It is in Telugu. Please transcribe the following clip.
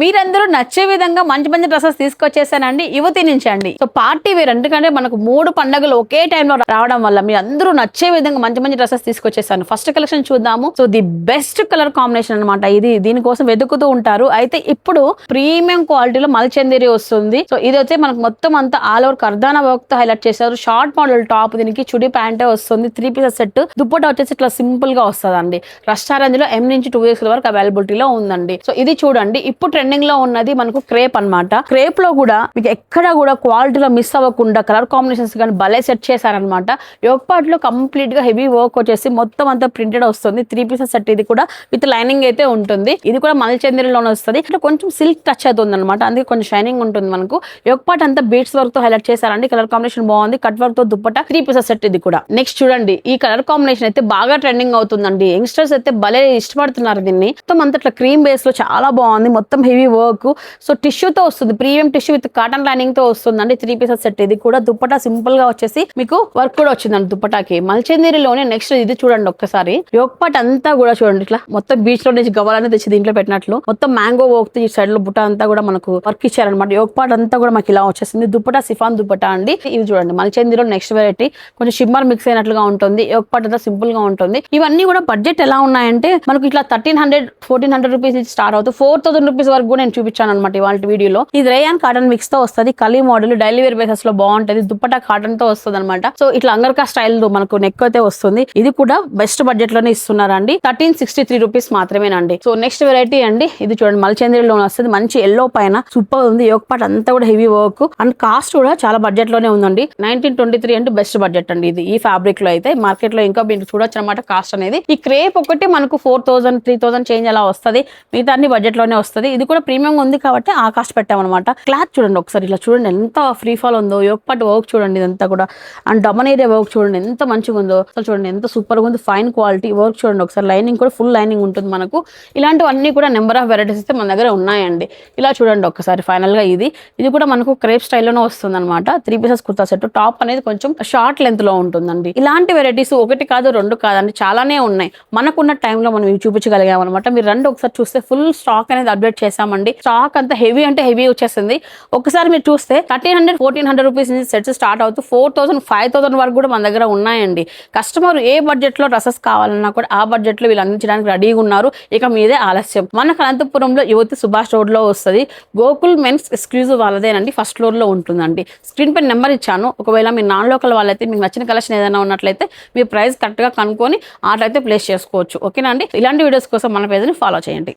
మీరందరూ నచ్చే విధంగా మంచి మంచి డ్రెస్సెస్ తీసుకొచ్చేసానండి. యువతి నుంచి అండి సో పార్టీ వేర్ ఎందుకంటే మనకు మూడు పండుగలు ఒకే టైంలో రావడం వల్ల మీరు అందరూ నచ్చే విధంగా మంచి మంచి డ్రెస్సెస్ తీసుకొచ్చేసాను. ఫస్ట్ కలెక్షన్ చూద్దాము. So the best colour combination అన్నమాట ఇది. దీనికోసం వెతుకుతూ ఉంటారు. అయితే ఇప్పుడు ప్రీమియం క్వాలిటీలో మల్చందేరి వస్తుంది. సో ఇది వచ్చి మనకు మొత్తం అంతా ఆల్ ఓవర్ కర్దానా వర్క్తో హైలైట్ చేశారు. షార్ట్ మోడల్ టాప్ దీనికి చుడి ప్యాంటే వస్తుంది. Three pieces set. దుప్పట వచ్చేసి ఇట్లా సింపుల్గా వస్తుందండి. రెస్టారెంట్లో ఎం నుంచి టూ ఇయర్స్ వరకు అవైలబిలిటీలో ఉందండి. సో ఇది చూడండి. ఇప్పుడు ట్రెండ్ ట్రెండింగ్లో ఉన్నది మనకు క్రేప్ అన్నమాట. క్రేప్లో కూడా మీకు ఎక్కడ కూడా క్వాలిటీలో మిస్ అవ్వకుండా కలర్ కాంబినేషన్స్ కానీ భలే సెట్ చేశారనమాట యోగ్ పార్ట్లో కంప్లీట్గా హెవీ వర్క్ వచ్చేసి మొత్తం అంతా ప్రింటెడ్ వస్తుంది. త్రీ పీసెస్ సెట్ ఇది కూడా విత్ లైనింగ్ అయితే ఉంటుంది. ఇది కూడా మల్చందిరిలోనే వస్తుంది. ఇక్కడ కొంచెం సిల్క్ టచ్ అవుతుంది అనమాట అందుకే కొంచెం షైనింగ్ ఉంటుంది మనకు. యోగ్ పార్ట్ అంతా బీట్స్ వర్క్తో హైలైట్ చేశారండి. కలర్ కాంబినేషన్ బాగుంది. కట్ వర్క్తో దుప్పట త్రీ పీసెస్ సెట్ ఇది కూడా. నెక్స్ట్ చూడండి. ఈ కలర్ కాంబినేషన్ అయితే బాగా ట్రెండింగ్ అవుతుందండి. యంగ్స్టర్స్ అయితే భలే ఇష్టపడుతున్నారు దీన్ని. మొత్తం అంత క్రీమ్ బేస్లో చాలా బాగుంది. మొత్తం హెవీ వర్క్. సో టిష్యూతో వస్తుంది. ప్రీమియం టిష్యూ విత్ కాటన్ లైనింగ్తో వస్తుందండి. Three pieces set. ఇది కూడా దుప్పటా సింపుల్గా వచ్చేసి మీకు వర్క్ కూడా వచ్చిందండి దుప్పటాకి. మల్చేందిరిలోనే నెక్స్ట్ ఇది చూడండి ఒక్కసారి. యోగ్ పాట్ అంతా కూడా చూడండి ఇట్లా మొత్తం బీచ్లో నుంచి గవ్వలని తెచ్చి దీంట్లో పెట్టినట్లు. మొత్తం మ్యాంగో వర్క్ ఈ సైడ్లో బుట్ట అంతా కూడా మనకు వర్క్ ఇచ్చారనమాట యోగపాట్ అంతా కూడా మనకి ఇలా వచ్చేసింది. దుప్పటా సిఫాన్ దుప్పటా అండి. ఇది చూడండి. మల్చేందిలో నెక్స్ట్ వెరైటీ కొంచెం షిమ్మర్ మిక్స్ అయినట్లుగా ఉంటుంది. యోగ్ పాట్ అంతా సింపుల్గా ఉంటుంది. ఇవన్నీ కూడా బడ్జెట్ ఎలా ఉన్నాయంటే మనకు ఇట్లా thirteen hundred fourteen hundred rupees నుంచి స్టార్ట్ అవుతుంది. ఫోర్ థౌసండ్ రూపీస్ వరకు కూడా నేను చూపించాను అనమాట ఇవాళ వీడియోలో. ఇది రేయాన్ కాటన్ మిక్స్తో వస్తుంది. కలీ మోడల్ డైలీ వేర్ బేసెస్లో బాగుంటది. దుప్పటా కాటన్తో వస్తుంది అనమాట సో ఇట్లా అంగర్కా స్టైల్ మనకు నెక్ అయితే వస్తుంది. ఇది కూడా బెస్ట్ బడ్జెట్లోనే ఇస్తున్నారండి. థర్టీన్ సిక్స్టీ త్రీ రూపీస్ మాత్రమేనండి. సో నెక్స్ట్ వెరైటీ అండి. ఇది చూడండి మల్చంద్రిలో వస్తుంది. మంచి ఎల్లో పైన సూపర్ ఉంది. యోగ పాట అంతా కూడా హెవీ వర్క్ అండ్ కాస్ట్ కూడా చాలా బడ్జెట్లోనే ఉందండి. నైన్టీన్ ట్వంటీ త్రీ అంటే బెస్ట్ బడ్జెట్ అండి ఇది. ఈ ఫ్యాబ్రిక్లో అయితే మార్కెట్లో ఇంకా మీరు చూడొచ్చు అనమాట కాస్ట్ అనేది. ఈ క్రేప్ ఒకటి మనకు four thousand three thousand change అలా వస్తుంది. మిగతా అన్ని బడ్జెట్లోనే వస్తుంది. ఇది కూడా ప్రీమియం ఉంది కాబట్టి ఆ కాస్ట్ పెట్టామన్నమాట. క్లాత్ చూడండి ఒకసారి ఇలా చూడండి ఎంత ఫ్రీ ఫాల్ ఉందో యోగపాటి వర్క్ చూడండి ఇదంతా కూడా. అండ్ డమన్ ఏరియా వర్క్ చూడండి ఎంత మంచిగా ఉందో అసలు చూడండి ఎంత సూపర్గా ఉంది ఫైన్ క్వాలిటీ వర్క్ చూడండి ఒకసారి. లైనింగ్ కూడా ఫుల్ లైనింగ్ ఉంటుంది మనకు. ఇలాంటివన్నీ కూడా నెంబర్ ఆఫ్ వెరైటీస్ అయితే మన దగ్గర ఉన్నాయండి. ఇలా చూడండి ఒకసారి ఫైనల్గా ఇది. ఇది కూడా మనకు క్రేప్ స్టైల్లోనే వస్తుంది అనమాట three pieces kurta set. Top అనేది కొంచెం షార్ట్ లెంత్లో ఉంటుందండి. ఇలాంటి వెరైటీస్ ఒకటి కాదు రెండు కాదండి చాలానే ఉన్నాయి. మనకున్న టైంలో మనం ఇవి చూపించగలిగాం అనమాట మీరు రెండు ఒకసారి చూస్తే ఫుల్ స్టాక్ అనేది అప్డేట్ చేసామండి స్టాక్ అంత హెవీ అంటే హెవీ వచ్చేసింది. ఒకసారి మీరు చూస్తే thirteen hundred fourteen hundred rupees నుంచి సెట్స్ స్టార్ట్ అవుతూ ఫోర్ థౌసండ్ ఫైవ్ థౌసండ్ వరకు కూడా మన దగ్గర ఉన్నాయండి. కస్టమర్ ఏ బడ్జెట్లో డ్రెస్సెస్ కావాలన్నా కూడా ఆ బడ్జెట్లో వీళ్ళు అందించడానికి రెడీగా ఉన్నారు. ఇక మీదే ఆలస్యం. మన అనంతపురంలో యువతి సుభాష్ రోడ్లో వస్తుంది. గోకుల్ మెన్స్ ఎక్స్క్లూజివ్ వాళ్ళదేనండి. ఫస్ట్ ఫ్లోర్లో ఉంటుందండి. స్క్రీన్ పై నెంబర్ ఇచ్చాను. ఒకవేళ మీ నాన్ లోకల్ వాళ్ళైతే మీకు నచ్చిన కలెక్షన్ ఏదైనా ఉన్నట్లయితే మీ ప్రైస్ కరెక్ట్గా కనుక్కొని ఆర్డర్ అయితే ప్లేస్ చేసుకోవచ్చు. ఓకేనా అండి? ఇలాంటి వీడియోస్ కోసం మన పేజ్ని ఫాలో చేయండి.